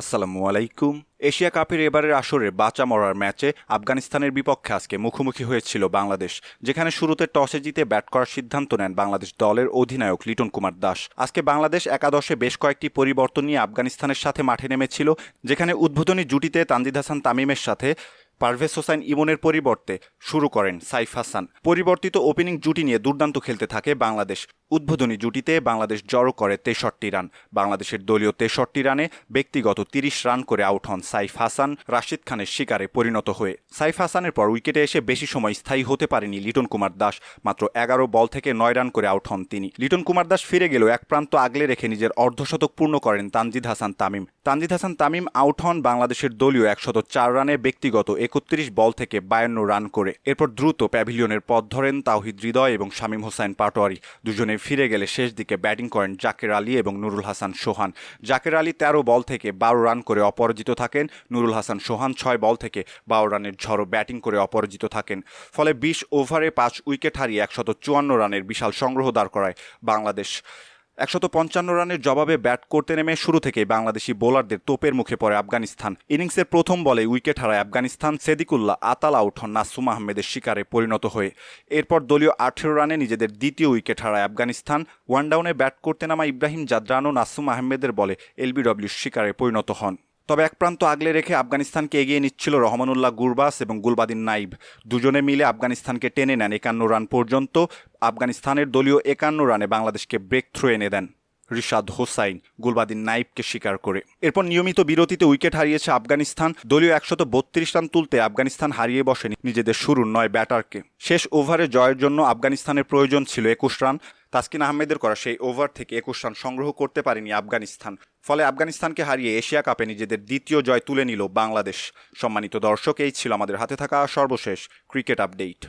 আসসালামু আলাইকুম। এশিয়া কাপের এবারের আসরে বাঁচা মরার ম্যাচে আফগানিস্তানের বিপক্ষে আজকে মুখোমুখি হয়েছিল বাংলাদেশ, যেখানে শুরুতে টসে জিতে ব্যাট করার সিদ্ধান্ত নেন বাংলাদেশ দলের অধিনায়ক লিটন কুমার দাস। আজকে বাংলাদেশ একাদশে বেশ কয়েকটি পরিবর্তন নিয়ে আফগানিস্তানের সাথে মাঠে নেমেছিল, যেখানে উদ্বোধনী জুটিতে তানজিদ হাসান তামিমের সাথে পারভেজ হোসাইন ইমনের পরিবর্তে শুরু করেন সাইফ হাসান। পরিবর্তিত ওপেনিং জুটি নিয়ে দুর্দান্ত খেলতে থাকে বাংলাদেশ। উদ্বোধনী জুটিতে বাংলাদেশ জড়ো করে তেষট্টি রান। বাংলাদেশের দলীয় তেষট্টি রানে ব্যক্তিগত তিরিশ রান করে আউট হন সাইফ হাসান রাশিদ খানের শিকারে পরিণত হয়ে। সাইফ হাসানের পর উইকেটে এসে বেশি সময় স্থায়ী হতে পারেনি লিটন কুমার দাস। মাত্র এগারো বল থেকে নয় রান করে আউট হন তিনি। লিটন কুমার দাস ফিরে গেলেও এক প্রান্ত আগলে রেখে নিজের অর্ধশতক পূর্ণ করেন তানজিদ হাসান তামিম। তানজিদ হাসান তামিম আউট হন বাংলাদেশের দলীয় একশত চার রানে ব্যক্তিগত একত্রিশ বল থেকে বায়ান্ন রান করে। এরপর দ্রুত প্যাভিলিয়নের পথ ধরেন তাওহিদ হৃদয় এবং শামীম হোসাইন পাটোয়ারি। দুজনে ফিরে গেলে শেষ দিকে ব্যাটিং করেন জাকের আলী এবং নুরুল হাসান সোহান। জাকের আলী তেরো বল থেকে বারো রান করে অপরাজিত থাকেন। নুরুল হাসান সোহান ছয় বল থেকে বারো রানের ঝড়ো ব্যাটিং করে অপরাজিত থাকেন। ফলে বিশ ওভারে পাঁচ উইকেট হারিয়ে একশত চুয়ান্ন রানের বিশাল সংগ্রহ দাঁড় করায় বাংলাদেশ। একশত পঞ্চান্ন রানের জবাবে ব্যাট করতে নেমে শুরু থেকেই বাংলাদেশি বোলারদের তোপের মুখে পড়ে আফগানিস্তান। ইনিংসের প্রথম বলে উইকেট হারায় আফগানিস্তান সেদিকুল্লাহ আতাল আউট হন নাসুম আহমেদের শিকারে পরিণত হয়ে। এরপর দলীয় আঠেরো রানে নিজেদের দ্বিতীয় উইকেট হারায় আফগানিস্তান। ওয়ানডাউনে ব্যাট করতে নামা ইব্রাহিম জাদ্রানো নাসুম আহমেদের বলে এলবিডব্লিউর শিকারে পরিণত হন। তবে এক প্রান্ত আগলে রেখে আফগানিস্তানকে এগিয়ে নিচ্ছিল রহমানুল্লাহ গুরবাস এবং গুলবাদিন নাইব। দুজনে মিলে আফগানিস্তানকে টেনে নেন একান্ন রান পর্যন্ত। আফগানিস্তানের দলীয় একান্ন রানে বাংলাদেশকে ব্রেক থ্রু এনে দেন রিশাদ হোসাইন, গুলবাদিন নাইবকে স্বীকার করে। এরপর নিয়মিত বিরতিতে উইকেট হারিয়েছে আফগানিস্তান। দলীয় একশত বত্রিশ রান তুলতে আফগানিস্তান হারিয়ে বসে নিজেদের শুরুর নয় ব্যাটারকে। শেষ ওভারে জয়ের জন্য আফগানিস্তানের প্রয়োজন ছিল একুশ রান। তাসকিন আহমেদের করা সেই ওভার থেকে একুশ রান সংগ্রহ করতে পারেনি আফগানিস্তান। ফলে আফগানিস্তানকে হারিয়ে এশিয়া কাপে নিজেদের দ্বিতীয় জয় তুলে নিল বাংলাদেশ। সম্মানিত দর্শক, এই ছিল আমাদের হাতে থাকা সর্বশেষ ক্রিকেট আপডেট।